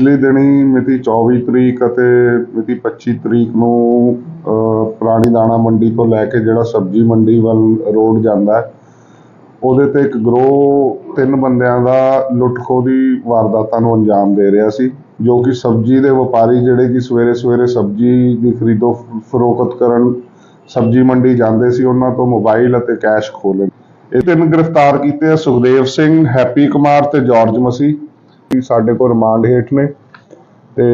ਪਿਛਲੀ ਦਿਨੀ ਮਿਤੀ 24 ਤਰੀਕ ਅਤੇ ਮਿਤੀ 25 ਤਰੀਕ ਨੂੰ ਅ, ਪੁਰਾਣੀ ਦਾਣਾ ਮੰਡੀ ਤੋਂ ਲੈ ਕੇ ਜਿਹੜਾ ਸਬਜ਼ੀ ਮੰਡੀ ਵੱਲ ਰੋਡ ਜਾਂਦਾ ਉਹਦੇ ਤੇ ਇੱਕ ਗਰੋਹ ਤਿੰਨ ਬੰਦਿਆਂ ਦਾ ਲੁੱਟ-ਖੋਹ ਦੀ ਵਾਰਦਾਤਾਂ ਨੂੰ ਅੰਜਾਮ ਦੇ ਰਿਹਾ ਸੀ ਜੋ ਕਿ ਸਬਜ਼ੀ ਦੇ ਵਪਾਰੀ ਜਿਹੜੇ ਕਿ ਸਵੇਰੇ ਸਵੇਰੇ ਸਬਜ਼ੀ ਦੀ ਖਰੀਦੋ ਫਰੋਖਤ ਕਰਨ ਸਬਜ਼ੀ ਮੰਡੀ ਜਾਂਦੇ ਸੀ ਉਹਨਾਂ ਤੋਂ ਮੋਬਾਈਲ ਅਤੇ ਕੈਸ਼ ਖੋਹ ਇਹ ਤਿੰਨ ਗ੍ਰਿਫਤਾਰ ਕੀਤੇ ਆ ਸੁਖਦੇਵ ਸਿੰਘ ਹੈਪੀ ਕੁਮਾਰ ਤੇ ਜਾਰਜ ਮਸੀ ਕਿ ਸਾਡੇ ਕੋਲ ਰਿਮਾਂਡ ਹੇਠ ਨੇ ਤੇ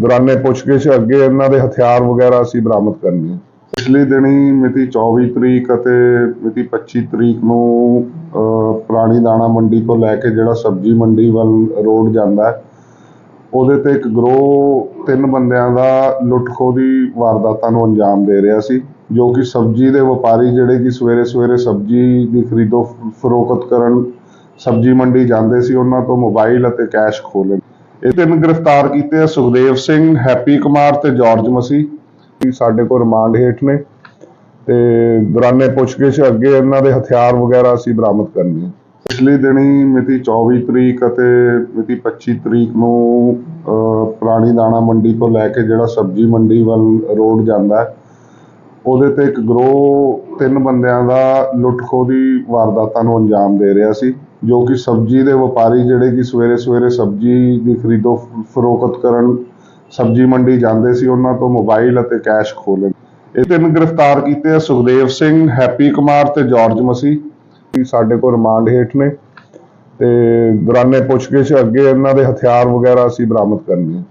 ਦੌਰਾਨੇ ਪੁੱਛਗਿੱਛ ਅੱਗੇ ਇਹਨਾਂ ਦੇ ਹਥਿਆਰ ਵਗੈਰਾ ਅਸੀਂ ਬਰਾਮਦ ਕਰਨੇ ਆ। ਪਿਛਲੀ ਦਿਨੀ ਮਿਤੀ 24 ਤਰੀਕ ਅਤੇ ਮਿਤੀ 25 ਤਰੀਕ ਨੂੰ ਅ, ਪੁਰਾਣੀ ਦਾਣਾ ਮੰਡੀ ਤੋਂ ਲੈ ਕੇ ਜਿਹੜਾ ਸਬਜ਼ੀ ਮੰਡੀ ਵੱਲ ਰੋਡ ਜਾਂਦਾ ਹੈ ਉਹਦੇ ਤੇ ਇੱਕ ਗਰੋਹ ਤਿੰਨ ਬੰਦਿਆਂ ਦਾ ਲੁੱਟ-ਖੋਹ ਦੀ ਵਾਰਦਾਤਾਂ ਨੂੰ ਅੰਜਾਮ ਦੇ ਰਿਹਾ ਸੀ ਜੋ ਕਿ ਸਬਜ਼ੀ ਦੇ ਵਪਾਰੀ ਜਿਹੜੇ ਕਿ ਸਵੇਰੇ ਸਵੇਰੇ ਸਬਜ਼ੀ ਦੀ ਖਰੀਦੋ ਫਰੋਖਤ ਕਰਨ ਸਬਜ਼ੀ ਮੰਡੀ ਜਾਂਦੇ ਸੀ ਉਹਨਾਂ ਤੋਂ ਮੋਬਾਈਲ ਅਤੇ ਕੈਸ਼ ਖੋਹ ਲਏ ਇਹ ਤਿੰਨ ਗ੍ਰਿਫਤਾਰ ਕੀਤੇ ਆ ਸੁਖਦੇਵ ਸਿੰਘ ਹੈਪੀ ਕੁਮਾਰ ਤੇ ਜਾਰਜ ਮਸੀ ਸਾਡੇ ਕੋਲ ਰਿਮਾਂਡ ਹੇਠ ਨੇ। ਤੇ ਦੌਰਾਨੇ ਪੁੱਛਗਿੱਛ ਅੱਗੇ ਇਹਨਾਂ ਦੇ ਹਥਿਆਰ ਵਗੈਰਾ ਅਸੀਂ ਬਰਾਮਦ ਕਰਨੇ ਆ। ਪਿਛਲੀ ਦਿਨੀ ਮਿਤੀ 24 ਤਰੀਕ ਅਤੇ ਮਿਤੀ 25 ਤਰੀਕ ਨੂੰ ਅ, ਪੁਰਾਣੀ ਦਾਣਾ ਮੰਡੀ ਤੋਂ ਲੈ ਕੇ ਜਿਹੜਾ ਸਬਜ਼ੀ ਮੰਡੀ ਵੱਲ ਰੋਡ ਜਾਂਦਾ ਹੈ ਉਹਦੇ ਤੇ ਇੱਕ ਗਰੋਹ ਤਿੰਨ ਬੰਦਿਆਂ ਦਾ ਲੁੱਟ-ਖੋਹ ਦੀ ਵਾਰਦਾਤਾਂ ਨੂੰ ਅੰਜਾਮ ਦੇ ਰਿਹਾ ਸੀ। ਜੋ ਕਿ ਸਬਜ਼ੀ ਦੇ ਵਪਾਰੀ ਜਿਹੜੇ ਕਿ ਸਵੇਰੇ ਸਵੇਰੇ ਸਬਜ਼ੀ ਦੀ ਖਰੀਦੋ ਫਰੋਖਤ ਕਰਨ, ਸਬਜ਼ੀ ਮੰਡੀ ਜਾਂਦੇ ਸੀ, ਉਹਨਾਂ ਤੋਂ ਮੋਬਾਈਲ ਅਤੇ ਕੈਸ਼ ਖੋਹ ਲਏ ਇਹ ਤਿੰਨ ਗ੍ਰਿਫਤਾਰ ਕੀਤੇ ਆ, ਸੁਖਦੇਵ ਸਿੰਘ, ਹੈਪੀ ਕੁਮਾਰ ਤੇ ਜਾਰਜ ਮਸੀ ਸਾਡੇ ਕੋਲ ਰਿਮਾਂਡ ਹੇਠ ਨੇ ਤੇ ਦੌਰਾਨੇ ਪੁੱਛਗਿੱਛ ਅੱਗੇ ਇਹਨਾਂ ਦੇ ਹਥਿਆਰ ਵਗੈਰਾ ਅਸੀਂ ਬਰਾਮਦ ਕਰਨੇ